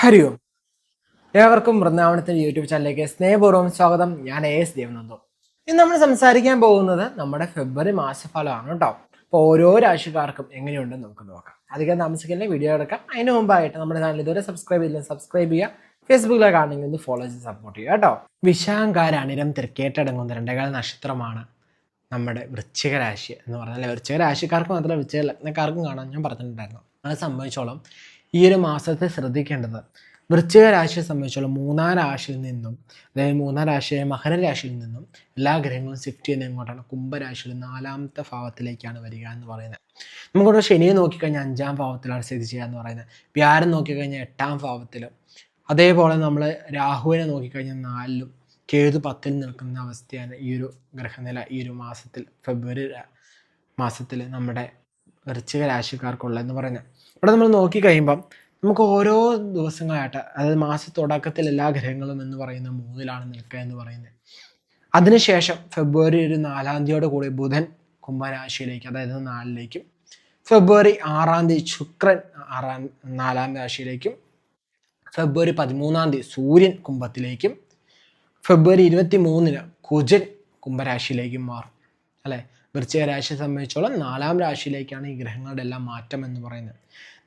ഹരി ഓം ഏവർക്കും വൃന്ദാവനത്തിന്റെ യൂട്യൂബ് ചാനലിലേക്ക് സ്നേഹപൂർവം സ്വാഗതം. ഞാൻ എ എസ് ദേവനന്ദു. ഇന്ന് നമ്മൾ സംസാരിക്കാൻ പോകുന്നത് നമ്മുടെ ഫെബ്രുവരി മാസഫലമാണ് കേട്ടോ അപ്പോൾ ഓരോ രാശിക്കാർക്കും എങ്ങനെയുണ്ടെന്ന് നമുക്ക് നോക്കാം. അധികം താമസിക്കുന്ന വീഡിയോ എടുക്കാം. അതിന് മുമ്പായിട്ട് നമ്മുടെ ചാനൽ ഇതുവരെ സബ്സ്ക്രൈബ് ചെയ്തില്ല സബ്സ്ക്രൈബ് ചെയ്യുക. ഫേസ്ബുക്കിലെ കാണണമെങ്കിൽ ഒന്ന് ഫോളോ ചെയ്ത് സപ്പോർട്ട് ചെയ്യുക കേട്ടോ വിശാങ്കാര അനിരം തിരക്കേറ്റടങ്ങുന്ന രണ്ടേകാല നക്ഷത്രമാണ് നമ്മുടെ വൃശ്ചിക രാശി എന്ന് പറഞ്ഞാൽ വൃശ്ചിക രാശിക്കാർക്ക് മാത്രമല്ല വൃശ്ചിക ലഗ്നക്കാർക്കും കാണാൻ ഞാൻ പറഞ്ഞിട്ടുണ്ടായിരുന്നു. അത് സംബന്ധിച്ചോളം ഈ ഒരു മാസത്തെ ശ്രദ്ധിക്കേണ്ടത്. വൃശ്ചിക രാശിയെ സംബന്ധിച്ചുള്ള മൂന്നാം രാശിയിൽ നിന്നും അതായത് മൂന്നാം രാശിയായ മകരരാശിയിൽ നിന്നും എല്ലാ ഗ്രഹങ്ങളും ഷിഫ്റ്റ് ചെയ്യുന്ന എങ്ങോട്ടാണ്? കുംഭരാശിയിൽ നാലാമത്തെ ഭാവത്തിലേക്കാണ് വരിക എന്ന് പറയുന്നത്. നമുക്കിവിടെ ശനിയെ നോക്കിക്കഴിഞ്ഞാൽ അഞ്ചാം ഭാവത്തിലാണ് സ്ഥിതി ചെയ്യുക എന്ന് പറയുന്നത്. വ്യാരം നോക്കിക്കഴിഞ്ഞാൽ എട്ടാം ഭാവത്തിലും അതേപോലെ നമ്മൾ രാഹുവിനെ നോക്കിക്കഴിഞ്ഞാൽ നാലിലും കേതു പത്തിൽ നിൽക്കുന്ന അവസ്ഥയാണ് ഈ ഒരു ഗ്രഹനില ഈ ഒരു മാസത്തിൽ ഫെബ്രുവരി മാസത്തിൽ നമ്മുടെ വൃശ്ചിക രാശിക്കാർക്കുള്ള എന്ന് പറയുന്നത്. ഇവിടെ നമ്മൾ നോക്കി കഴിയുമ്പം നമുക്ക് ഓരോ ദിവസങ്ങളായിട്ട് അതായത് മാസ തുടക്കത്തിൽ എല്ലാ ഗ്രഹങ്ങളും എന്ന് പറയുന്ന മൂന്നിലാണ് നിൽക്കുക എന്ന് പറയുന്നത്. അതിനുശേഷം ഫെബ്രുവരി ഒരു നാലാം തീയതിയോട് കൂടി ബുധൻ കുംഭരാശിയിലേക്ക് അതായത് നാലിലേക്കും ഫെബ്രുവരി ആറാം തീയതി ശുക്രൻ ആറാം നാലാം രാശിയിലേക്കും ഫെബ്രുവരി പതിമൂന്നാം തീയതി സൂര്യൻ കുംഭത്തിലേക്കും ഫെബ്രുവരി ഇരുപത്തി മൂന്നിന് കുജൻ കുംഭരാശിയിലേക്കും മാറും. അല്ലേ? വൃശ്ചിക രാശിയെ സംബന്ധിച്ചോളം നാലാം രാശിയിലേക്കാണ് ഈ ഗ്രഹങ്ങളുടെ എല്ലാം മാറ്റം എന്ന് പറയുന്നത്.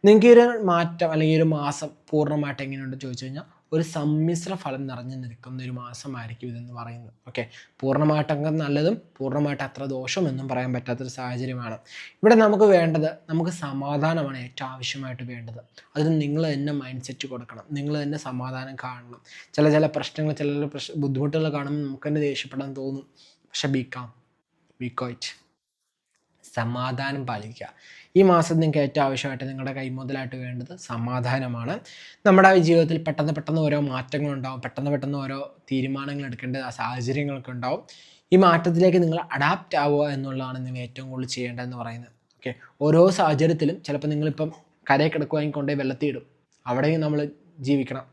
നിങ്ങൾക്ക് ഈ ഒരു മാറ്റം അല്ലെങ്കിൽ ഒരു മാസം പൂർണമായിട്ട് എങ്ങനെയുണ്ട് ചോദിച്ചു കഴിഞ്ഞാൽ ഒരു സമ്മിശ്ര ഫലം നിറഞ്ഞു നിൽക്കുന്ന ഒരു മാസമായിരിക്കും ഇതെന്ന് പറയുന്നത്. ഓക്കെ പൂർണമായിട്ടൊക്കെ നല്ലതും പൂർണമായിട്ട് അത്ര ദോഷം എന്നും പറയാൻ പറ്റാത്തൊരു സാഹചര്യമാണ്. ഇവിടെ നമുക്ക് വേണ്ടത് നമുക്ക് സമാധാനമാണ് ഏറ്റവും ആവശ്യമായിട്ട് വേണ്ടത്. അതിന് നിങ്ങൾ തന്നെ മൈൻഡ് സെറ്റ് കൊടുക്കണം. നിങ്ങൾ തന്നെ സമാധാനം കാണണം. ചില ചില പ്രശ്നങ്ങൾ ചില ബുദ്ധിമുട്ടുകൾ കാണുമ്പോൾ നമുക്ക് തന്നെ ദേഷ്യപ്പെടാൻ തോന്നും. പക്ഷെ ബീക്കാം ബീക്കോയിറ്റ് സമാധാനം പാലിക്കുക. ഈ മാസം നിങ്ങൾക്ക് ഏറ്റവും ആവശ്യമായിട്ട് നിങ്ങളുടെ കൈമുതലായിട്ട് വേണ്ടത് സമാധാനമാണ്. നമ്മുടെ ജീവിതത്തിൽ പെട്ടെന്ന് പെട്ടെന്ന് ഓരോ മാറ്റങ്ങളുണ്ടാവും. പെട്ടെന്ന് പെട്ടെന്ന് ഓരോ തീരുമാനങ്ങൾ എടുക്കേണ്ട സാഹചര്യങ്ങളൊക്കെ ഉണ്ടാവും. ഈ മാറ്റത്തിലേക്ക് നിങ്ങൾ അഡാപ്റ്റ് ആവുക എന്നുള്ളതാണ് നിങ്ങൾ ഏറ്റവും കൂടുതൽ ചെയ്യേണ്ടതെന്ന് പറയുന്നത്. ഓക്കെ ഓരോ സാഹചര്യത്തിലും ചിലപ്പോൾ നിങ്ങളിപ്പം കരയിൽ കിടക്കുവാണെങ്കിൽ കൊണ്ടുപോയി വെള്ളത്തിൽ ഇടും അവിടെയും നമ്മൾ ജീവിക്കണം.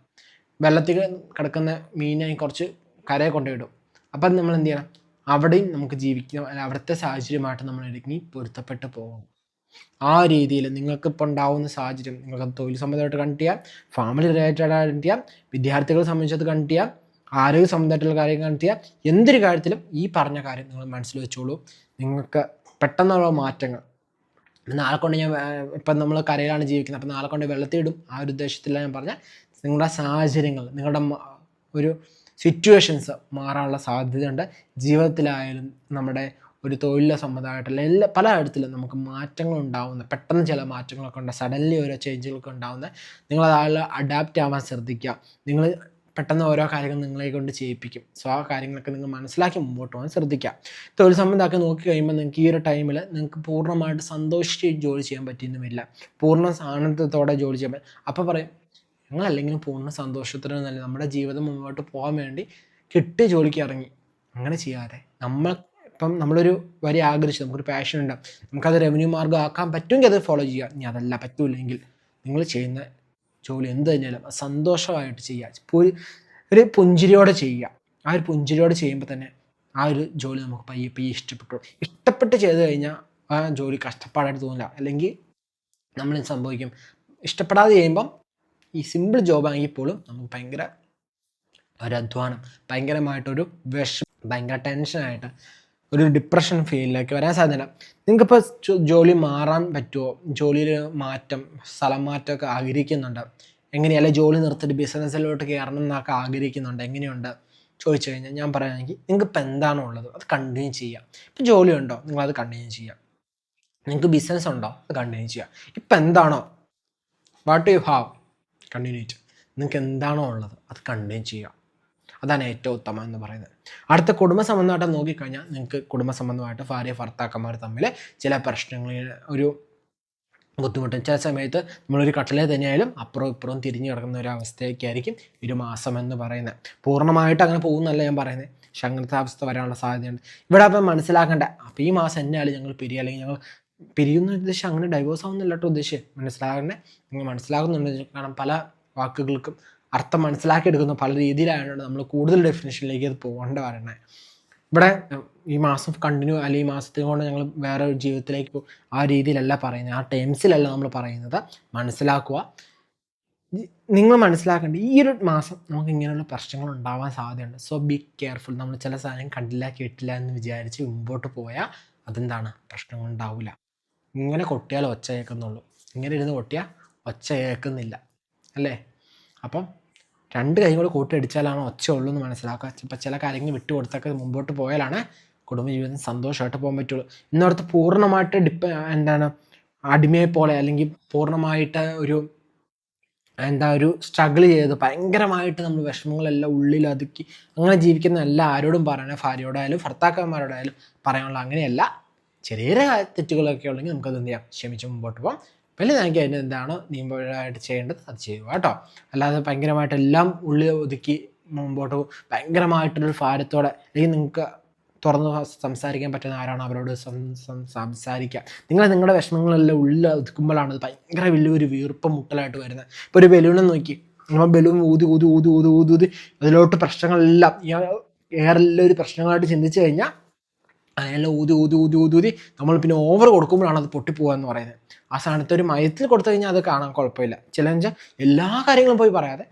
വെള്ളത്തിൽ കിടക്കുന്ന മീനായി കുറച്ച് കരയെ കൊണ്ടുപോയിടും അപ്പം നമ്മൾ എന്ത് ചെയ്യണം? അവിടെയും നമുക്ക് ജീവിക്കാം. അവിടുത്തെ സാഹചര്യമായിട്ട് നമ്മൾ ഇടുങ്ങി പൊരുത്തപ്പെട്ട് പോകും. ആ രീതിയിൽ നിങ്ങൾക്ക് ഇപ്പോൾ ഉണ്ടാവുന്ന സാഹചര്യം നിങ്ങൾക്ക് തൊഴിൽ സംബന്ധമായിട്ട് കണക്ട് ചെയ്യാം ഫാമിലി റിലേറ്റഡ് കണക്ട് ചെയ്യാം വിദ്യാർത്ഥികളെ സംബന്ധിച്ചത് കണക്ട് ചെയ്യാം ആരോഗ്യ സംബന്ധമായിട്ടുള്ള കാര്യം കണക്ട് ചെയ്യാം. എന്തൊരു കാര്യത്തിലും ഈ പറഞ്ഞ കാര്യം നിങ്ങൾ മനസ്സിൽ വെച്ചോളൂ. നിങ്ങൾക്ക് പെട്ടെന്നുള്ള മാറ്റങ്ങൾ. നാളെ കൊണ്ട് ഞാൻ ഇപ്പം നമ്മൾ കരയിലാണ് ജീവിക്കുന്നത്. അപ്പം നാളെ കൊണ്ട് വെള്ളത്തിടും ആ ഒരു ഉദ്ദേശത്തിലാണ് ഞാൻ പറഞ്ഞാൽ നിങ്ങളുടെ സാഹചര്യങ്ങൾ നിങ്ങളുടെ ഒരു സിറ്റുവേഷൻസ് മാറാനുള്ള സാധ്യതയുണ്ട്. ജീവിതത്തിലായാലും നമ്മുടെ ഒരു തൊഴിലിലെ സംബന്ധമായിട്ടുള്ള എല്ലാ പല കാര്യത്തിലും നമുക്ക് മാറ്റങ്ങൾ ഉണ്ടാവുന്ന പെട്ടെന്ന് ചില മാറ്റങ്ങളൊക്കെ ഉണ്ട്. സഡൻലി ഓരോ ചേഞ്ചുകളൊക്കെ ഉണ്ടാവുന്ന നിങ്ങൾ അതായത് അഡാപ്റ്റ് ആവാൻ ശ്രദ്ധിക്കുക. നിങ്ങൾ പെട്ടെന്ന് ഓരോ കാര്യങ്ങൾ നിങ്ങളെ കൊണ്ട് ചെയ്യിപ്പിക്കും. സോ ആ കാര്യങ്ങളൊക്കെ നിങ്ങൾ മനസ്സിലാക്കി മുമ്പോട്ട് പോകാൻ ശ്രദ്ധിക്കുക. തൊഴിൽ സംബന്ധമൊക്കെ നോക്കി കഴിയുമ്പോൾ നിങ്ങൾക്ക് ഈ ഒരു ടൈമിൽ നിങ്ങൾക്ക് പൂർണമായിട്ട് സന്തോഷിച്ച് ജോലി ചെയ്യാൻ പറ്റിയെന്നുമില്ല. പൂർണ ആനന്ദത്തോടെ ജോലി ചെയ്യാൻ അപ്പോൾ പറയും ഞങ്ങളല്ലെങ്കിലും പൂർണ സന്തോഷത്തിനൊന്നല്ല നമ്മുടെ ജീവിതം മുന്നോട്ട് പോകാൻ വേണ്ടി കിട്ടിയ ജോലിക്ക് ഇറങ്ങി. അങ്ങനെ ചെയ്യാതെ നമ്മൾ ഇപ്പം നമ്മളൊരു വരി ആഗ്രഹിച്ചു. നമുക്കൊരു പാഷൻ ഉണ്ടാവും. നമുക്കത് റവന്യൂ മാർഗം ആക്കാൻ പറ്റുമെങ്കിൽ അത് ഫോളോ ചെയ്യുക ഇനി അതല്ല പറ്റൂല്ലെങ്കിൽ നിങ്ങൾ ചെയ്യുന്ന ജോലി എന്ത് തന്നെയാലും സന്തോഷമായിട്ട് ചെയ്യുക ഒരു ഒരു പുഞ്ചിരിയോടെ ചെയ്യുക ആ ഒരു പുഞ്ചിരിയോടെ ചെയ്യുമ്പോൾ തന്നെ ആ ഒരു ജോലി നമുക്ക് പയ്യെ പയ്യെ ഇഷ്ടപ്പെട്ടു. ഇഷ്ടപ്പെട്ട് ചെയ്ത് കഴിഞ്ഞാൽ ആ ജോലി കഷ്ടപ്പാടായിട്ട് തോന്നില്ല. അല്ലെങ്കിൽ നമ്മൾ സംഭവിക്കും? ഇഷ്ടപ്പെടാതെ ചെയ്യുമ്പം ഈ സിമ്പിൾ ജോബ് പോലും നമുക്ക് ഭയങ്കര ഒരു അധ്വാനം ഭയങ്കരമായിട്ടൊരു വിഷം ഭയങ്കര ടെൻഷനായിട്ട് ഒരു ഡിപ്രഷൻ ഫീലിലേക്ക് വരാൻ സാധ്യത നിങ്ങൾക്കിപ്പോൾ ജോലി മാറാൻ പറ്റുമോ ജോലിയിൽ മാറ്റം സ്ഥലം മാറ്റമൊക്കെ ആഗ്രഹിക്കുന്നുണ്ട്? എങ്ങനെയല്ല ജോലി നിർത്തിയിട്ട് ബിസിനസ്സിലോട്ട് കയറണം എന്നൊക്കെ ആഗ്രഹിക്കുന്നുണ്ട്? എങ്ങനെയുണ്ട്? ചോദിച്ചു കഴിഞ്ഞാൽ ഞാൻ പറയുകയാണെങ്കിൽ നിങ്ങൾക്ക് ഇപ്പം എന്താണോ ഉള്ളത്? അത് കണ്ടിന്യൂ ചെയ്യാം. ഇപ്പം ജോലി ഉണ്ടോ? നിങ്ങളത് കണ്ടിന്യൂ ചെയ്യാം. നിങ്ങൾക്ക് ബിസിനസ് ഉണ്ടോ? അത് കണ്ടിന്യൂ ചെയ്യാം. ഇപ്പം എന്താണോ? വാട്ട് യു ഹാവ് കണ്ടിന്യൂറ്റ് നിങ്ങൾക്ക് എന്താണോ ഉള്ളത് അത് കണ്ടിന്യൂ ചെയ്യുക. അതാണ് ഏറ്റവും ഉത്തമം എന്ന് പറയുന്നത്. അടുത്ത കുടുംബ സംബന്ധമായിട്ട് നോക്കിക്കഴിഞ്ഞാൽ നിങ്ങൾക്ക് കുടുംബ സംബന്ധമായിട്ട് ഭാര്യ ഭർത്താക്കന്മാർ തമ്മിൽ ചില പ്രശ്നങ്ങൾ ഒരു ബുദ്ധിമുട്ടും. ചില സമയത്ത് നമ്മളൊരു കട്ടിലെ തന്നെയായാലും അപ്പുറവും ഇപ്പുറവും തിരിഞ്ഞു കിടക്കുന്ന ഒരു അവസ്ഥയൊക്കെയായിരിക്കും ഒരു മാസം എന്ന് പറയുന്നത്. പൂർണമായിട്ട് അങ്ങനെ പോകുന്നല്ല ഞാൻ പറയുന്നത്. പക്ഷെ അങ്ങനത്തെ അവസ്ഥ വരാനുള്ള സാധ്യതയുണ്ട്. ഇവിടെ അപ്പം മനസ്സിലാക്കേണ്ട അപ്പോൾ ഈ മാസം എന്നാലും ഞങ്ങൾ പിരിയ അല്ലെങ്കിൽ ഞങ്ങൾ പിരിയുന്ന ഉദ്ദേശം അങ്ങനെ ഡൈവേഴ്സ് ആവുന്നില്ല കേട്ടോ ഉദ്ദേശം. മനസ്സിലാകണേ നിങ്ങൾ മനസ്സിലാകുന്നുണ്ട്. കാരണം പല വാക്കുകൾക്കും അർത്ഥം മനസ്സിലാക്കിയെടുക്കുന്ന പല രീതിയിലായതുകൊണ്ട് നമ്മൾ കൂടുതൽ ഡെഫിനേഷനിലേക്ക് അത് പോകേണ്ട വരണേ ഇവിടെ ഈ മാസം കണ്ടിന്യൂ അല്ലെങ്കിൽ ഈ മാസത്തിന് കൊണ്ട് ഞങ്ങൾ വേറെ ഒരു ജീവിതത്തിലേക്ക് ആ രീതിയിലല്ല പറയുന്നത്. ആ ടേംസിലല്ല നമ്മൾ പറയുന്നത്. മനസ്സിലാക്കുക. നിങ്ങൾ മനസ്സിലാക്കേണ്ട ഈ ഒരു മാസം നമുക്ക് ഇങ്ങനെയുള്ള പ്രശ്നങ്ങൾ ഉണ്ടാവാൻ സാധ്യതയുണ്ട്. സോ ബി കെയർഫുൾ നമ്മൾ ചില സാധനം കണ്ടില്ല കേട്ടില്ല എന്ന് വിചാരിച്ച് മുമ്പോട്ട് പോയാൽ അതെന്താണ്? പ്രശ്നങ്ങൾ ഉണ്ടാവില്ല. ഇങ്ങനെ കൊട്ടിയാൽ ഒച്ച കേൾക്കുന്നുള്ളൂ ഇങ്ങനെ ഇരുന്ന് കൊട്ടിയാൽ ഒച്ച കേൾക്കുന്നില്ല അല്ലേ? അപ്പം രണ്ട് കൈ കൂടെ കൂട്ടിയടിച്ചാലാണ് ഒച്ച ഉള്ളൂ എന്ന് മനസ്സിലാക്കുക. ഇപ്പം ചില കാര്യങ്ങൾ വിട്ടു കൊടുത്തൊക്കെ മുമ്പോട്ട് പോയാലാണ് കുടുംബജീവിതം സന്തോഷമായിട്ട് പോകാൻ പറ്റുള്ളൂ. ഇന്നടുത്ത് പൂർണമായിട്ട് ഡിപ്പ എന്താണ് അടിമയെ പോലെ അല്ലെങ്കിൽ പൂർണമായിട്ട് ഒരു എന്താ ഒരു സ്ട്രഗിൾ ചെയ്ത് ഭയങ്കരമായിട്ട് നമ്മൾ വിഷമങ്ങളെല്ലാം ഉള്ളിൽ ഒതുക്കി അങ്ങനെ ജീവിക്കുന്ന എല്ലാ ആരോടും പറയണേ ഭാര്യയോടായാലും ഭർത്താക്കന്മാരോടായാലും പറയാനുള്ള അങ്ങനെയല്ല. ചെറിയ തെറ്റുകളൊക്കെ ഉണ്ടെങ്കിൽ നമുക്കത് എന്ത് ചെയ്യാം? ക്ഷമിച്ച് മുമ്പോട്ട് പോകാം വലുതാണെങ്കിൽ അതിന് എന്താണ്? നിയമപരമായിട്ട് ചെയ്യേണ്ടത് അത് ചെയ്യുക കേട്ടോ. അല്ലാതെ ഭയങ്കരമായിട്ട് എല്ലാം ഉള്ളിൽ ഒതുക്കി മുമ്പോട്ട് പോകും ഭയങ്കരമായിട്ടൊരു ഭാരത്തോടെ അല്ലെങ്കിൽ നിങ്ങൾക്ക് തുറന്ന് സംസാരിക്കാൻ പറ്റുന്ന ആരാണ് അവരോട് സംസാരിക്കുക. നിങ്ങൾ നിങ്ങളുടെ വിഷമങ്ങളെല്ലാം ഉള്ളിൽ ഒതുക്കുമ്പോഴാണ് അത് ഭയങ്കര വലിയൊരു വീർപ്പം മുട്ടലായിട്ട് വരുന്നത്. ഇപ്പോൾ ഒരു ബലൂണെ നോക്കി. നമ്മൾ ബലൂൺ ഊതി ഊതി ഊതി ഊതി ഊതി ഊതി. അതിലോട്ട് പ്രശ്നങ്ങളെല്ലാം ഏറെ ഒരു പ്രശ്നങ്ങളായിട്ട് ചിന്തിച്ചു കഴിഞ്ഞാൽ അതിനെല്ലാം ഊതി ഊതി ഊതി ഊതി ഊതി നമ്മൾ പിന്നെ ഓവർ കൊടുക്കുമ്പോഴാണ് അത് പൊട്ടിപ്പോകുക എന്ന് പറയുന്നത്. ആ സ്ഥാനത്ത് ഒരു മയത്തിൽ കൊടുത്തു കഴിഞ്ഞാൽ അത് കാണാൻ കുഴപ്പമില്ല. ചില എല്ലാ കാര്യങ്ങളും പോയി പറയാതെ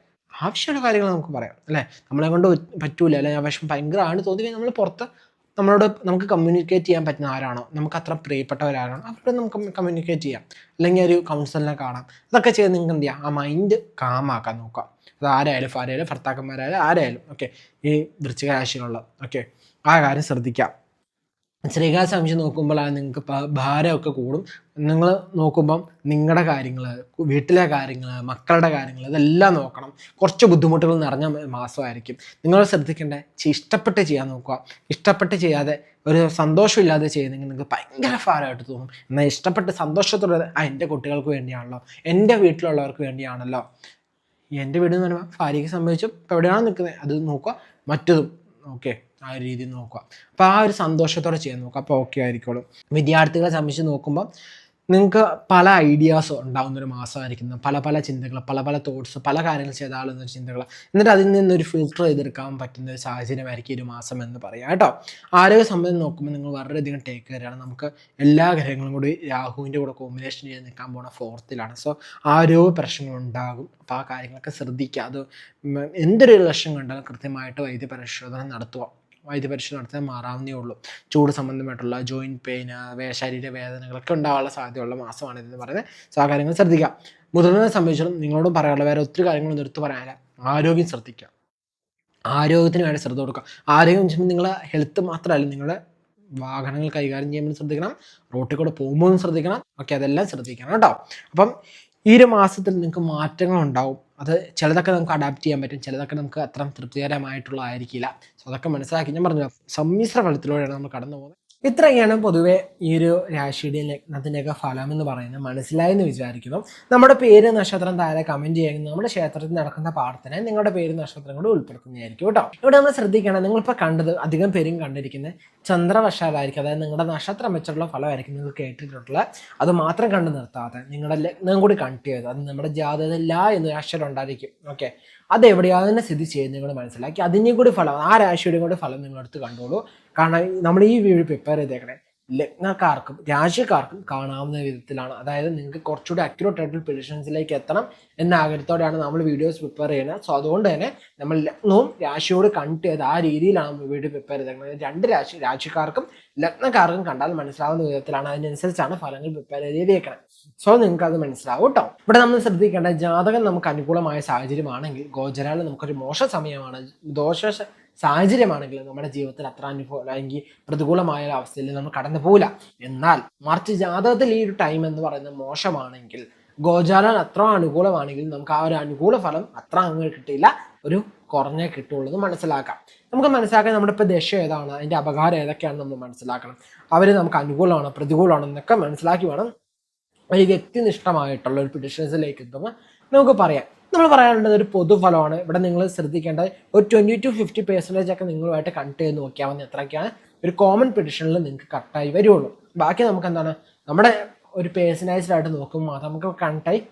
ആവശ്യമുള്ള കാര്യങ്ങൾ നമുക്ക് പറയാം അല്ലേ? നമ്മളെ കൊണ്ട് പറ്റൂല അല്ലെ? ആ വിഷം ഭയങ്കരമാണ് തോന്നി നമ്മൾ പുറത്ത് നമ്മളോട് നമുക്ക് കമ്മ്യൂണിക്കേറ്റ് ചെയ്യാൻ പറ്റുന്ന ആരാണോ നമുക്ക് അത്ര പ്രിയപ്പെട്ടവരാരാണോ അവരോട് നമുക്ക് കമ്മ്യൂണിക്കേറ്റ് ചെയ്യാം. അല്ലെങ്കിൽ ഒരു കൗൺസിലിനെ കാണാം. ഇതൊക്കെ ചെയ്ത് നിങ്ങൾക്ക് എന്ത് ചെയ്യാം? ആ മൈൻഡ് കാമാക്കാൻ നോക്കാം. അത് ആരായാലും ഭാര്യയായാലും ഭർത്താക്കന്മാരായാലും ആരായാലും ഓക്കെ ഈ വൃശ്ചിക രാശിയിലുള്ള ഓക്കെ ആ കാര്യം ശ്രദ്ധിക്കാം. ശ്രീകാല സംശയം നോക്കുമ്പോഴാണ് നിങ്ങൾക്ക് ഭാരമൊക്കെ കൂടും. നിങ്ങൾ നോക്കുമ്പം നിങ്ങളുടെ കാര്യങ്ങൾ വീട്ടിലെ കാര്യങ്ങൾ മക്കളുടെ കാര്യങ്ങൾ ഇതെല്ലാം നോക്കണം. കുറച്ച് ബുദ്ധിമുട്ടുകൾ നിറഞ്ഞ മാസമായിരിക്കും. നിങ്ങൾ ശ്രദ്ധിക്കേണ്ട? ഇഷ്ടപ്പെട്ട് ചെയ്യാൻ നോക്കുക. ഇഷ്ടപ്പെട്ട് ചെയ്യാതെ ഒരു സന്തോഷമില്ലാതെ ചെയ്യുന്നെങ്കിൽ നിങ്ങൾക്ക് ഭയങ്കര ഭാരമായിട്ട് തോന്നും. എന്നാൽ ഇഷ്ടപ്പെട്ട് സന്തോഷത്തോടെ ആ എന്റെ കുട്ടികൾക്ക് വേണ്ടിയാണല്ലോ. എന്റെ വീട്ടിലുള്ളവർക്ക് വേണ്ടിയാണല്ലോ. എന്റെ വീട് എന്ന് പറയുമ്പോൾ ഭാര്യയ്ക്ക് സംബന്ധിച്ചും എവിടെയാണ് നിൽക്കുന്നത് അത് നോക്കുക. മറ്റതും ഓക്കെ. ആ ഒരു രീതിയിൽ നോക്കുക. അപ്പോൾ ആ ഒരു സന്തോഷത്തോടെ ചെയ്യാൻ നോക്കുക. അപ്പോൾ ഓക്കെ ആയിരിക്കുള്ളൂ. വിദ്യാർത്ഥികളെ സംബന്ധിച്ച് നോക്കുമ്പോൾ നിങ്ങൾക്ക് പല ഐഡിയാസ് ഉണ്ടാകുന്ന ഒരു മാസമായിരിക്കും. പല പല ചിന്തകൾ പല പല തോട്ട്സ് പല കാര്യങ്ങൾ ചെയ്താളുന്ന ചിന്തകൾ എന്നിട്ട് അതിൽ നിന്നൊരു ഫിൽട്ടർ ചെയ്തെടുക്കാൻ പറ്റുന്ന ഒരു സാഹചര്യമായിരിക്കും ഒരു മാസം എന്ന് പറയാം കേട്ടോ. ആരോഗ്യ സംബന്ധം നോക്കുമ്പോൾ നിങ്ങൾ വളരെയധികം ടേക്ക് കെയറാണ് നമുക്ക് എല്ലാ ഗ്രഹങ്ങളും കൂടി രാഹുവിന്റെ കൂടെ കോമ്പിനേഷൻ ചെയ്ത് നിൽക്കാൻ പോണ ഫോർത്തിലാണ് സോ ആരോഗ്യ പ്രശ്നങ്ങൾ ഉണ്ടാകും. അപ്പോൾ ആ കാര്യങ്ങളൊക്കെ ശ്രദ്ധിക്കുക. അത് എന്തൊരു ലക്ഷ്യം കണ്ടാലും കൃത്യമായിട്ട് വൈദ്യ പരിശോധന നടത്തുക. വൈദ്യ പരിശോധന നടത്താൻ മാറാവുന്നേ ഉള്ളൂ. ചൂട് സംബന്ധമായിട്ടുള്ള ജോയിന്റ് പെയിൻ ശരീര വേദനകളൊക്കെ ഉണ്ടാവാനുള്ള സാധ്യതയുള്ള മാസമാണ് ഇതെന്ന് പറയുന്നത്. സോ ആ കാര്യങ്ങൾ ശ്രദ്ധിക്കുക. മുതിർന്നവരെ സംബന്ധിച്ചിടത്തോളം നിങ്ങളോടും പറയാനുള്ള വേറെ ഒത്തിരി കാര്യങ്ങളൊന്നും എടുത്തു പറയാനില്ല. ആരോഗ്യം ശ്രദ്ധിക്കുക. ആരോഗ്യത്തിന് വേണ്ടി ശ്രദ്ധ കൊടുക്കുക. ആരോഗ്യം നിങ്ങളെ ഹെൽത്ത് മാത്രമല്ല നിങ്ങളുടെ വാഹനങ്ങൾ കൈകാര്യം ചെയ്യുമ്പോൾ ശ്രദ്ധിക്കണം. റോട്ടിൽ കൂടെ പോകുമ്പോഴും ശ്രദ്ധിക്കണം. ഓക്കെ അതെല്ലാം ശ്രദ്ധിക്കണം കേട്ടോ. അപ്പം ഈ ഒരു മാസത്തിൽ നിങ്ങൾക്ക് മാറ്റങ്ങൾ ഉണ്ടാവും അത് ചിലതൊക്കെ നമുക്ക് അഡാപ്റ്റ് ചെയ്യാൻ പറ്റും ചിലതൊക്കെ നമുക്ക് അത്ര തൃപ്തികരമായിട്ടുള്ള ആയിരിക്കില്ല സോ അതൊക്കെ മനസ്സിലാക്കി. ഞാൻ പറഞ്ഞു സമ്മിശ്ര ഫലത്തിലൂടെയാണ് നമ്മൾ കടന്നു പോകുന്നത് ഇത്രയൊക്കെയാണ് പൊതുവെ ഈ ഒരു രാശിയുടെ ലഗ്നത്തിന്റെയൊക്കെ ഫലം എന്ന് പറയുന്നത്. മനസ്സിലായി എന്ന് വിചാരിക്കുന്നു. നമ്മുടെ പേര് നക്ഷത്രം താഴെ കമന്റ് ചെയ്യുന്നത് നമ്മുടെ ക്ഷേത്രത്തിൽ നടക്കുന്ന പ്രാർത്ഥന നിങ്ങളുടെ പേര് നക്ഷത്രം കൂടെ ഉൾപ്പെടുത്തുന്നതായിരിക്കും കേട്ടോ. ഇവിടെ നമ്മൾ ശ്രദ്ധിക്കണം. നിങ്ങളിപ്പോൾ കണ്ടത് അധികം പേരും കണ്ടിരിക്കുന്നത് ചന്ദ്രവശാലായിരിക്കും. അതായത് നിങ്ങളുടെ നക്ഷത്രം വെച്ചുള്ള ഫലമായിരിക്കും നിങ്ങൾ കേട്ടിട്ടുള്ളത്. അത് മാത്രം കണ്ടു നിർത്താതെ നിങ്ങളുടെ ലഗ്നം കൂടി കണക്ട് ചെയ്ത് അത് നമ്മുടെ ജാതകല്ല എന്ന് എന്നൊരു അക്ഷരം ഉണ്ടായിരിക്കും. ഓക്കെ അത് എവിടെയാണ് തന്നെ സ്ഥിതി ചെയ്യുന്നത് നിങ്ങൾ മനസ്സിലാക്കി. അതിന്റെയും കൂടി ഫലം ആ രാശിയുടെയും കൂടി ഫലം നിങ്ങളെടുത്ത് കണ്ടോളൂ. കാരണം നമ്മൾ ഈ വീഡിയോ പ്രിപ്പയർ ചെയ്തേക്കണേ ലഗ്നക്കാർക്കും രാശിക്കാർക്കും കാണാവുന്ന വിധത്തിലാണ്. അതായത് നിങ്ങൾക്ക് കുറച്ചുകൂടി അക്യുറേറ്റ് ആയിട്ടുള്ള പ്രിഡിഷൻസിലേക്ക് എത്തണം എന്ന ആഗ്രഹത്തോടെയാണ് നമ്മൾ വീഡിയോസ് പ്രിപ്പയർ ചെയ്യുന്നത്. സോ അതുകൊണ്ട് തന്നെ നമ്മൾ ലഗ്നവും രാശിയോട് കണക്ട് ചെയ്ത് ആ രീതിയിലാണ് വീഡിയോ പ്രിപ്പയർ ചെയ്തേക്കുന്നത് രണ്ട് രാശി രാശിക്കാർക്കും ലഗ്നക്കാർക്കും കണ്ടാൽ മനസ്സിലാവുന്ന വിധത്തിലാണ്. അതിനനുസരിച്ചാണ് ഫലങ്ങൾ പ്രിപ്പയർ ചെയ്തേക്കുന്നത് സോ നിങ്ങൾക്ക് അത് മനസ്സിലാവും കേട്ടോ ഇവിടെ നമ്മൾ ശ്രദ്ധിക്കേണ്ട ജാതകം നമുക്ക് അനുകൂലമായ സാഹചര്യമാണെങ്കിൽ ഗോചരാൽ നമുക്കൊരു മോശ സമയമാണ്. ദോഷ സാഹചര്യമാണെങ്കിൽ നമ്മുടെ ജീവിതത്തിൽ അത്ര അനുഭവം അല്ലെങ്കിൽ പ്രതികൂലമായ അവസ്ഥയിൽ നമ്മൾ കടന്നു പോകില്ല എന്നാൽ മറിച്ച് ജാതകത്തിൽ ഈ ഒരു ടൈം എന്ന് പറയുന്നത് മോശമാണെങ്കിൽ ഗോചാരൻ അത്ര അനുകൂലമാണെങ്കിൽ നമുക്ക് ആ ഒരു അനുകൂല ഫലം അത്ര അങ്ങ് കിട്ടിയില്ല. ഒരു കുറഞ്ഞേ കിട്ടുള്ളൂ എന്ന് മനസ്സിലാക്കാം. നമുക്ക് മനസ്സിലാക്കാൻ നമ്മുടെ ഇപ്പോൾ ദശ ഏതാണ്? അതിന്റെ അപകാരം ഏതൊക്കെയാണെന്ന് നമ്മൾ മനസ്സിലാക്കണം. അവർ നമുക്ക് അനുകൂലമാണോ പ്രതികൂലമാണോ എന്നൊക്കെ മനസ്സിലാക്കി വേണം ഒരു വ്യക്തിനിഷ്ഠമായിട്ടുള്ള ഒരു പിടിഷൻസിലേക്ക് എത്തുമ്പോൾ നമുക്ക് പറയാം. നമ്മൾ പറയാനുള്ളത് ഒരു പൊതുഫലമാണ്. ഇവിടെ നിങ്ങൾ ശ്രദ്ധിക്കേണ്ടത് ഒരു ട്വന്റി ടു ഫിഫ്റ്റി പെർസെന്റേജ് ഒക്കെ നിങ്ങളുമായിട്ട് കണക്ട് ചെയ്ത് നോക്കിയാൽ മതി. എത്രയൊക്കെയാണ് ഒരു കോമൺ പിടിഷനിൽ നിങ്ങൾക്ക് കട്ടായി വരുള്ളൂ. ബാക്കി നമുക്ക് എന്താണ്? നമ്മുടെ ഒരു പേഴ്സണൈസ്ഡ് ആയിട്ട് നോക്കുമ്പോൾ മാത്രം നമുക്ക് കണക്റ്റായി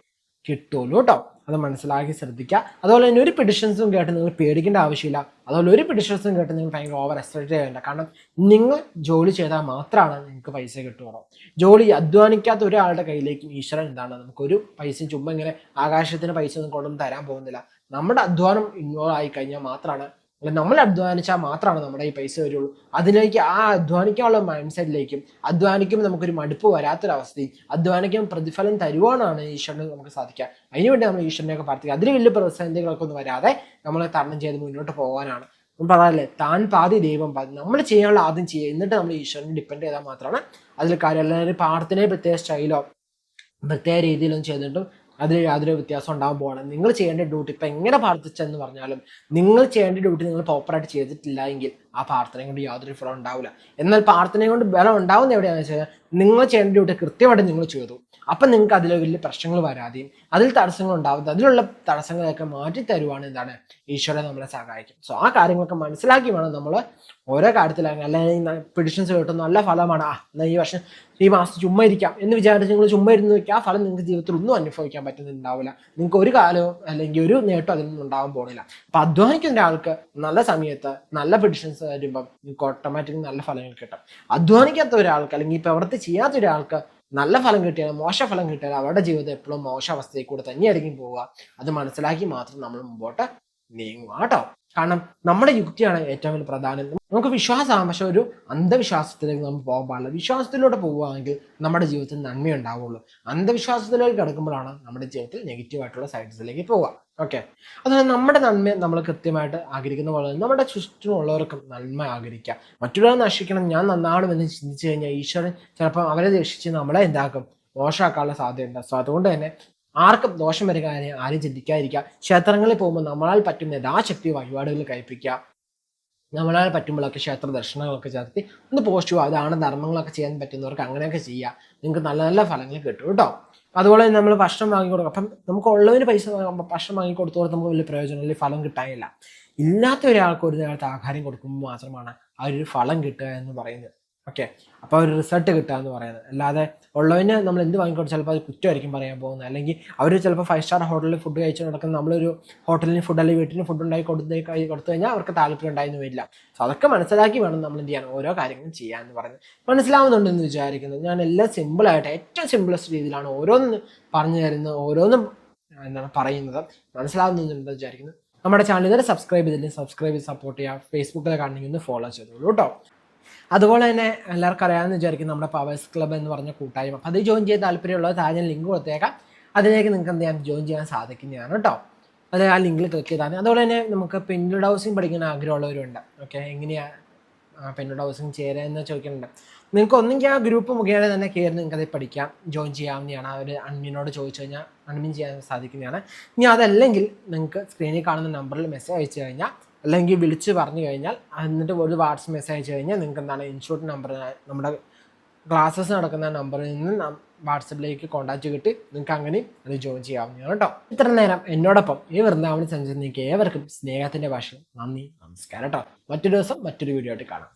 കിട്ടുള്ളൂ കേട്ടോ. അത് മനസ്സിലാക്കി ശ്രദ്ധിക്കുക. അതുപോലെ തന്നെ ഒരു പെഡിഷൻസും കേട്ട് നിങ്ങൾ പേടിക്കേണ്ട ആവശ്യമില്ല. അതുപോലെ ഒരു പെഡിഷൻസും കേട്ട് നിങ്ങൾ ഭയങ്കര ഓവർ എക്സൈറ്റഡ് ചെയ്യേണ്ട കാരണം നിങ്ങൾ ജോലി ചെയ്താൽ മാത്രമാണ് നിങ്ങൾക്ക് പൈസ കിട്ടുകയുള്ളൂ ജോലി അധ്വാനിക്കാത്ത ഒരാളുടെ കയ്യിലേക്കും ഈശ്വരൻ എന്താണ്? നമുക്കൊരു പൈസ ചുമ്മാ ഇങ്ങനെ ആകാശത്തിന് പൈസ ഒന്നും കൊണ്ടൊന്നും തരാൻ പോകുന്നില്ല. നമ്മുടെ അധ്വാനം ഇൻവോൾവ് ആയി കഴിഞ്ഞാൽ മാത്രമാണ് അല്ലെങ്കിൽ നമ്മൾ അധ്വാനിച്ചാൽ മാത്രമാണ് നമ്മുടെ ഈ പൈസ വരുള്ളൂ. അതിലേക്ക് ആ അധ്വാനിക്കാനുള്ള മൈൻഡ് സെറ്റിലേക്കും അധ്വാനിക്കുമ്പോൾ നമുക്കൊരു മടുപ്പ് വരാത്തൊരവസ്ഥയും അധ്വാനിക്കാൻ പ്രതിഫലം തരുവാനാണ് ഈശ്വരന് നമുക്ക് സാധിക്കുക. അതിനുവേണ്ടി നമ്മൾ ഈശ്വരനെയൊക്കെ പ്രാർത്ഥിക്കുക. അതിന് വലിയ പ്രതിസന്ധികളൊക്കെ ഒന്നും വരാതെ നമ്മൾ തരണം ചെയ്ത് മുന്നോട്ട് പോകാനാണ്. പറയാല്ലേ താൻ പാതി ദൈവം പാതി. നമ്മൾ ചെയ്യാനുള്ള ആദ്യം ചെയ്യുക എന്നിട്ട് നമ്മൾ ഈശ്വരനെ ഡിപ്പെൻഡ് ചെയ്താൽ മാത്രമാണ് അതിൽ കാര്യം പാടത്തിനെ പ്രത്യേക സ്റ്റൈലോ പ്രത്യേക രീതിയിലൊന്നും ചെയ്തിട്ടും അതിൽ യാതൊരു വ്യത്യാസം ഉണ്ടാകാൻ പോവാണ്. നിങ്ങൾ ചെയ്യേണ്ട ഡ്യൂട്ടി ഇപ്പം എങ്ങനെ പ്രാർത്ഥിച്ചെന്ന് പറഞ്ഞാലും നിങ്ങൾ ചെയ്യേണ്ട ഡ്യൂട്ടി നിങ്ങൾ പ്രോപ്പറായിട്ട് ചെയ്തിട്ടില്ല എങ്കിൽ ആ പ്രാർത്ഥനയും കൊണ്ട് യാതൊരു ഫലം ഉണ്ടാവില്ല. എന്നാൽ പ്രാർത്ഥനയും കൊണ്ട് ബലം ഉണ്ടാവുന്ന എവിടെയാണെന്ന് വെച്ചാൽ നിങ്ങൾ ചെയ്യേണ്ട ഡ്യൂട്ടി കൃത്യമായിട്ട് നിങ്ങൾ ചെയ്തു. അപ്പം നിങ്ങൾക്ക് അതിൽ വലിയ പ്രശ്നങ്ങൾ വരാതെയും അതിൽ തടസ്സങ്ങൾ ഉണ്ടാവാതെ അതിലുള്ള തടസ്സങ്ങളൊക്കെ മാറ്റി തരുവാണ് എന്താണ് ഈശ്വരൻ നമ്മളെ സഹായിക്കും. സോ ആ കാര്യങ്ങളൊക്കെ മനസ്സിലാക്കി വേണം നമ്മൾ ഓരോ കാര്യത്തിലാണെങ്കിൽ അല്ലെങ്കിൽ പിടിഷൻസ് കിട്ടും നല്ല ഫലമാണ്. ആ എന്നാൽ ഈ വർഷം ഈ മാസം ചുമ്മാ ഇരിക്കാം എന്ന് വിചാരിച്ച് നിങ്ങൾ ചുമ്മാ ഇരുന്ന് വെക്കുക ആ ഫലം നിങ്ങൾക്ക് ജീവിതത്തിൽ ഒന്നും അനുഭവിക്കാൻ പറ്റുന്നുണ്ടാവില്ല. നിങ്ങൾക്ക് ഒരു കാലവും അല്ലെങ്കിൽ ഒരു നേട്ടം അതിൽ നിന്നും ഉണ്ടാകാൻ പോകുന്നില്ല അപ്പം അധ്വാനിക്കുന്ന ഒരാൾക്ക് നല്ല സമയത്ത് നല്ല പിടിഷൻസ് വരുമ്പം നിങ്ങൾക്ക് ഓട്ടോമാറ്റിക് നല്ല ഫലങ്ങൾ കിട്ടും. അധ്വാനിക്കാത്ത ഒരാൾക്ക് അല്ലെങ്കിൽ ഈ പ്രവൃത്തി ചെയ്യാത്ത ഒരാൾക്ക് നല്ല ഫലം കിട്ടിയാലും മോശ ഫലം കിട്ടിയാലും അവരുടെ ജീവിതം എപ്പോഴും മോശ അവസ്ഥയിൽ കൂടെ തന്നെയായിരിക്കും പോവുക. അത് മനസ്സിലാക്കി മാത്രം നമ്മൾ മുമ്പോട്ട് നീങ്ങുക കേട്ടോ കാരണം നമ്മുടെ യുക്തിയാണ് ഏറ്റവും വലിയ പ്രധാനം. നമുക്ക് വിശ്വാസമാണ്. പക്ഷെ ഒരു അന്ധവിശ്വാസത്തിലേക്ക് നമ്മൾ പോകാൻ പാടില്ല. വിശ്വാസത്തിലൂടെ പോവുകയാണെങ്കിൽ നമ്മുടെ ജീവിതത്തിൽ നന്മ ഉണ്ടാവുള്ളൂ. അന്ധവിശ്വാസത്തിലേക്ക് കിടക്കുമ്പോഴാണ് നമ്മുടെ ജീവിതത്തിൽ നെഗറ്റീവായിട്ടുള്ള സൈഡ്സിലേക്ക് പോവുക. ഓക്കെ അതുപോലെ നമ്മുടെ നന്മ നമ്മൾ കൃത്യമായിട്ട് ആഗ്രഹിക്കുന്ന പോലെ നമ്മുടെ ചുറ്റുമുള്ളവർക്കും നന്മ ആഗ്രഹിക്കുക. മറ്റൊരാൾ നശിക്കണം ഞാൻ നന്നാവണമെന്ന് ചിന്തിച്ചു കഴിഞ്ഞാൽ ഈശ്വരൻ ചിലപ്പോൾ അവരെ രക്ഷിച്ച് നമ്മളെ എന്താക്കും മോശമാക്കാനുള്ള സാധ്യതയുണ്ട്. സോ അതുകൊണ്ട് തന്നെ ആർക്കും ദോഷം വരിക ആരും ചിന്തിക്കാതിരിക്കുക. ക്ഷേത്രങ്ങളിൽ പോകുമ്പോൾ നമ്മളാൽ പറ്റുന്ന യഥാശക്തി വഴിപാടുകൾ കഴിപ്പിക്കുക. നമ്മളാൽ പറ്റുമ്പോഴൊക്കെ ക്ഷേത്ര ദർശനങ്ങളൊക്കെ ചേർത്തി ഒന്ന് പോസ്റ്റ് അതാണ് ധർമ്മങ്ങളൊക്കെ ചെയ്യാൻ പറ്റുന്നവർക്ക് അങ്ങനെയൊക്കെ ചെയ്യുക. നിങ്ങൾക്ക് നല്ല നല്ല ഫലങ്ങൾ കിട്ടും കേട്ടോ. അതുപോലെ തന്നെ നമ്മൾ ഭക്ഷണം വാങ്ങി കൊടുക്കും അപ്പം നമുക്ക് ഉള്ളവന് പൈസ ഭക്ഷണം വാങ്ങി കൊടുത്തോടെ നമുക്ക് വലിയ പ്രയോജനം അല്ലെങ്കിൽ ഫലം കിട്ടാനില്ല. ഇല്ലാത്ത ഒരാൾക്ക് ഒരു നേരത്തെ ആഹാരം കൊടുക്കുമ്പോൾ മാത്രമാണ് ആ ഒരു ഫലം കിട്ടുക എന്ന് പറയുന്നത്. ഓക്കെ അപ്പോൾ ഒരു റിസൾട്ട് കിട്ടുക എന്ന് പറയുന്നത്. അല്ലാതെ ഉള്ളവന് നമ്മൾ എന്ത് വാങ്ങിക്കോട്ടെ ചിലപ്പോൾ അത് കുറ്റമായിരിക്കും പറയാൻ പോകുന്നത്. അല്ലെങ്കിൽ അവർ ചിലപ്പോൾ ഫൈവ് സ്റ്റാർ ഹോട്ടലിൽ ഫുഡ് കഴിച്ച് നടക്കുന്ന നമ്മളൊരു ഹോട്ടലിന് ഫുഡ് അല്ലെങ്കിൽ വീട്ടിന് ഫുഡ് ഉണ്ടായി കൊടുത്ത് കൊടുത്തു കഴിഞ്ഞാൽ അവർക്ക് താല്പര്യം ഉണ്ടായിരുന്നു വരില്ല. സോ അതൊക്കെ മനസ്സിലാക്കി വേണം നമ്മൾ എന്ത് ചെയ്യാൻ ഓരോ കാര്യങ്ങളും ചെയ്യാൻ എന്ന് പറയുന്നത്. മനസ്സിലാവുന്നുണ്ടെന്ന് വിചാരിക്കുന്നത് ഞാൻ എല്ലാം സിമ്പിളായിട്ട് ഏറ്റവും സിമ്പിളസ്റ്റ് രീതിയിലാണ് ഓരോന്ന് പറഞ്ഞു തരുന്നത് ഓരോന്നും എന്താണ് പറയുന്നത് മനസ്സിലാവുന്നുണ്ടെന്ന് വിചാരിക്കുന്നത് നമ്മുടെ ചാനൽ ഇതുവരെ സബ്സ്ക്രൈബ് ചെയ്തില്ലെങ്കിൽ സബ്സ്ക്രൈബ് ചെയ്ത് സപ്പോർട്ട് ചെയ്യുക. ഫേസ്ബുക്കിൽ കാണണമെങ്കിൽ ഒന്ന് ഫോളോ ചെയ്തോളൂ കേട്ടോ അതുപോലെ തന്നെ എല്ലാവർക്കും അറിയാമെന്ന് വിചാരിക്കും നമ്മുടെ പവേഴ്സ് ക്ലബ്ബ് എന്ന് പറഞ്ഞ കൂട്ടായ്മ. അത് ജോയിൻ ചെയ്യാൻ താല്പര്യമുള്ളത് താഴെ ലിങ്ക് കൊടുത്തേക്കാം. അതിലേക്ക് നിങ്ങൾക്ക് എന്ത് ചെയ്യാം? ജോയിൻ ചെയ്യാൻ സാധിക്കുന്നതാണ് കേട്ടോ. അത് ആ ലിങ്കിൽ ക്ലിക്ക് ചെയ്താൽ അതുപോലെ തന്നെ നമുക്ക് പെൻഡുഡ് ഹൗസിംഗ് പഠിക്കാൻ ആഗ്രഹമുള്ളവരുണ്ട്. ഓക്കെ എങ്ങനെയാണ് പെൻഡുഡ് ഹൗസിംഗ് ചേരുക ചോദിക്കുന്നുണ്ട്. നിങ്ങൾക്ക് ഒന്നെങ്കിൽ ആ ഗ്രൂപ്പ് മുഖേന തന്നെ കയറി നിങ്ങൾക്ക് അത് പഠിക്കാം. ജോയിൻ ചെയ്യാവുന്നതാണ്. ആ ഒരു അഡ്മിനോട് ചോദിച്ചു കഴിഞ്ഞാൽ അൺമിൻ ചെയ്യാൻ സാധിക്കുന്നതാണ്. ഇനി അതല്ലെങ്കിൽ നിങ്ങൾക്ക് സ്ക്രീനിൽ കാണുന്ന നമ്പറിൽ മെസ്സേജ് അയച്ചു കഴിഞ്ഞാൽ അല്ലെങ്കിൽ വിളിച്ച് പറഞ്ഞു കഴിഞ്ഞാൽ എന്നിട്ട് ഒരു വാട്സ് മെസ്സേജ് അയച്ചു കഴിഞ്ഞാൽ നിങ്ങൾക്ക് എന്താണ് ഇൻസ്റ്റിറ്റ്യൂട്ട് നമ്പർ നമ്മുടെ ക്ലാസ്സസ് നടക്കുന്ന നമ്പറിൽ നിന്ന് വാട്സപ്പിലേക്ക് കോൺടാക്റ്റ് കിട്ടി. നിങ്ങൾക്ക് അങ്ങനെ അത് ജോയിൻ ചെയ്യാവുന്നതാണ് കേട്ടോ. ഇത്ര നേരം എന്നോടൊപ്പം ഈ വൃന്ദാവനം സഞ്ചരിക്കുന്ന ഏവർക്കും സ്നേഹത്തിന്റെ ഭാഷ. നന്ദി നമസ്കാരം കേട്ടോ. മറ്റൊരു ദിവസം മറ്റൊരു വീഡിയോ ആയിട്ട് കാണാം.